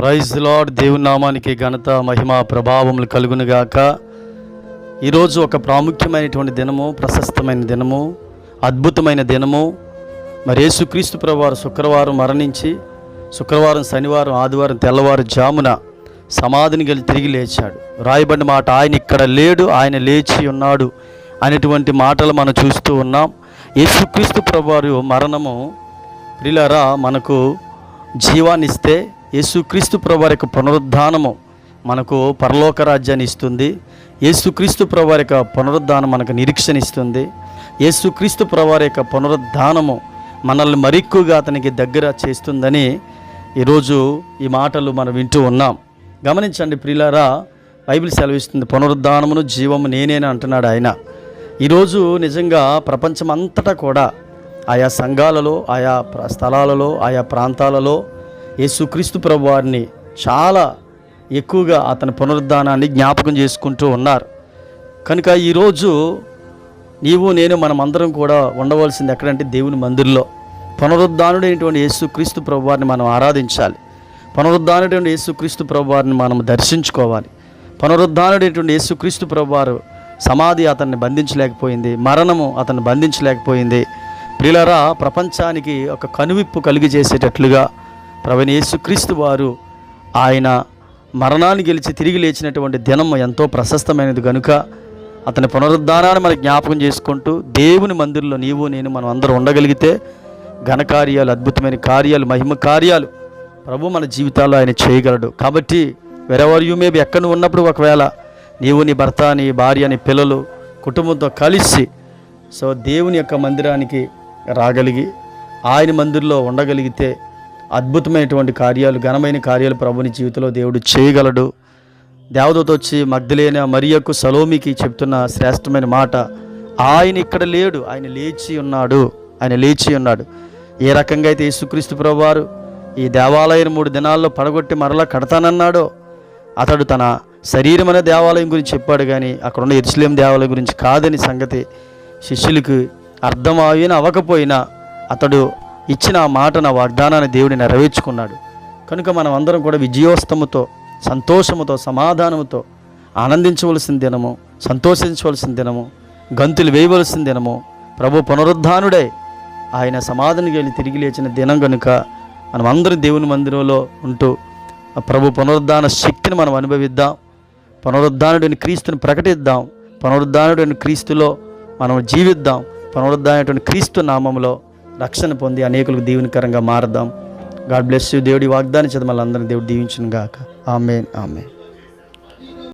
Praise lord దేవుని నామానికి ఘనత మహిమ ప్రభావములు కలుగునుగాక ఈరోజు ఒక ప్రాముఖ్యమైనటువంటి దినము ప్రశస్తమైన దినము అద్భుతమైన దినము. మరి యేసుక్రీస్తు ప్రభువారు శుక్రవారం మరణించి శుక్రవారం శనివారం ఆదివారం తెల్లవారు జామున సమాధిని గెలి తిరిగి లేచాడు. రాయబడిన మాట ఆయన ఇక్కడ లేడు ఆయన లేచి ఉన్నాడు అనేటువంటి మాటలు మనం చూస్తూ ఉన్నాం. యేసుక్రీస్తు ప్రభువారు మరణము ప్రిలరా మనకు జీవాన్నిస్తే యేసుక్రీస్తు ప్రభువారి యొక్క పునరుద్ధానము మనకు పరలోక రాజ్యాన్ని ఇస్తుంది. యేసుక్రీస్తు ప్రభువారి యొక్క పునరుద్ధానం మనకు నిరీక్షణ ఇస్తుంది. యేసుక్రీస్తు ప్రభువారి యొక్క పునరుద్ధానము మనల్ని మరిక్కువగా అతనికి దగ్గర చేస్తుందని ఈరోజు ఈ మాటలు మనం వింటూ ఉన్నాం. గమనించండి ప్రియులారా బైబిల్ సెలవిస్తుంది పునరుద్ధానమును జీవము నేనేని అంటున్నాడు ఆయన. ఈరోజు నిజంగా ప్రపంచమంతటా కూడా ఆయా సంఘాలలో ఆయా స్థలాలలో ఆయా ప్రాంతాలలో యేసుక్రీస్తు ప్రభు వారిని చాలా ఎక్కువగా అతని పునరుద్ధానాన్ని జ్ఞాపకం చేసుకుంటూ ఉన్నారు. కనుక ఈరోజు నీవు నేను మనమందరం కూడా ఉండవలసింది ఎక్కడంటే దేవుని మందిర్లో. పునరుద్ధానుడైనటువంటి యేసుక్రీస్తు ప్రభు వారిని మనం ఆరాధించాలి. పునరుద్ధానుడైన యేసుక్రీస్తు ప్రభు వారిని మనం దర్శించుకోవాలి. పునరుద్ధానుడైనటువంటి యేసుక్రీస్తు ప్రభు వారు సమాధి అతన్ని బంధించలేకపోయింది మరణము అతన్ని బంధించలేకపోయింది. ప్రిలరా ప్రపంచానికి ఒక కనువిప్పు కలిగి చేసేటట్లుగా ప్రవీణ యేసుక్రీస్తు వారు ఆయన మరణాన్ని గెలిచి తిరిగి లేచినటువంటి దినం ఎంతో ప్రశస్తమైనది కనుక అతని పునరుద్ధానాన్ని మనం జ్ఞాపకం చేసుకుంటూ దేవుని మందిరంలో నీవు నేను మనం అందరూ ఉండగలిగితే ఘనకార్యాలు అద్భుతమైన కార్యాలు మహిమ కార్యాలు ప్రభు మన జీవితాల్లో ఆయన చేయగలడు. కాబట్టి వెరెవర్ యూ మేబీ ఎక్కడ ఉన్నప్పుడు ఒకవేళ నీవు నీ భర్త నీ భార్య నీ పిల్లలు కుటుంబంతో కలిసి సో దేవుని యొక్క మందిరానికి రాగలిగి ఆయన మందిరంలో ఉండగలిగితే అద్భుతమైనటువంటి కార్యాలు ఘనమైన కార్యాలు ప్రభుని జీవితంలో దేవుడు చేయగలడు. దేవదూత వచ్చి మగ్ధులైన మరియకు సలోమికి చెప్తున్న శ్రేష్టమైన మాట ఆయన ఇక్కడ లేడు ఆయన లేచి ఉన్నాడు ఆయన లేచి ఉన్నాడు. ఏ రకంగా అయితే యేసుక్రీస్తు ప్రభువారు ఈ దేవాలయం మూడు దినాల్లో పడగొట్టి మరలా కడతానన్నాడో అతడు తన శరీరం అనే దేవాలయం గురించి చెప్పాడు కానీ అక్కడ ఉన్న ఎరుసలేం దేవాలయం గురించి కాదని సంగతి శిష్యులకు అర్థం అయినా అవ్వకపోయినా అతడు ఇచ్చిన ఆ మాట నా వాగ్దానాన్ని దేవుడు నెరవేర్చుకున్నాడు. కనుక మనం అందరం కూడా విజయోస్తముతో సంతోషముతో సమాధానముతో ఆనందించవలసిన దినము సంతోషించవలసిన దినము గంతులు వేయవలసిన దినము ప్రభు పునరుద్ధానుడే ఆయన సమాధిని వెళ్ళి తిరిగి లేచిన దినం కనుక మనం అందరం దేవుని మందిరంలో ఉంటూ ఆ ప్రభు పునరుద్ధాన శక్తిని మనం అనుభవిద్దాం. పునరుద్ధానుడైన క్రీస్తుని ప్రకటిద్దాం. పునరుద్ధానుడైన క్రీస్తులో మనం జీవిద్దాం. పునరుద్ధానటువంటి క్రీస్తు నామంలో రక్షణ పొంది అనేకులకు దీవెనకరంగా మారదాం. God bless you. దేవుడి వాగ్దానం చేత మళ్ళీ అందరినీ దేవుడు దీవించును గాక ఆమెన్ ఆమెన్.